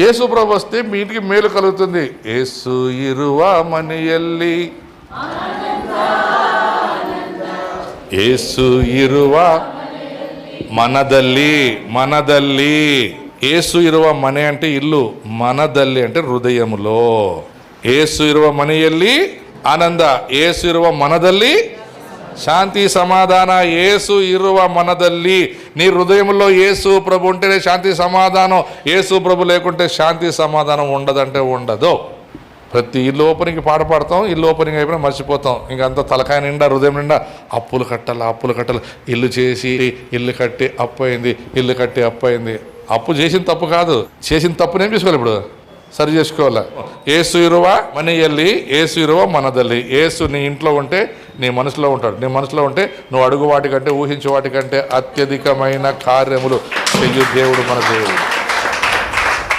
యేసు ప్రభు వస్తే మీటికి మేలు కలుగుతుంది. ఏసు ఇరువా మని ఎల్లి. ఏసు ఇరువా మనదల్లి మనదల్లి. ఏసు ఇరువ మనే అంటే ఇల్లు మనదల్లి అంటే హృదయములో. ఏసు ఇరువ మనయల్లి ఆనంద. ఏసు ఇరువ మనదల్లి శాంతి సమాధాన ఏసు ఇరువ మనదల్లి. నీ హృదయంలో ఏసు ప్రభు ఉంటేనే శాంతి సమాధానం. ఏసు ప్రభు లేకుంటే శాంతి సమాధానం ఉండదంటే ఉండదు. ప్రతి ఇల్లు ఓపెనింగ్ పాట పాడతాం ఇల్లు ఓపెనింగ్ అయిపోయినా మర్చిపోతాం. ఇంకంతా అంత తలకాయ నిండా హృదయం నిండా అప్పులు కట్టాలి అప్పులు కట్టాలి. ఇల్లు చేసి ఇల్లు కట్టి అప్పు అయింది ఇల్లు కట్టి అప్పు అయింది అప్పు చేసిన తప్పు కాదు. చేసిన తప్పునేం చేసుకోవాలి ఇప్పుడు? సరి చేసుకోవాలి? ఏసు ఇరువ మనీ ఏసు ఇరువ మనదల్లి. ఏసు నీ ఇంట్లో ఉంటే నీ మనసులో ఉంటాడు. నీ మనసులో ఉంటే నువ్వు అడుగు వాటికంటే ఊహించే వాటికంటే అత్యధికమైన కార్యములు చెయ్యు దేవుడు మన దేవుడు.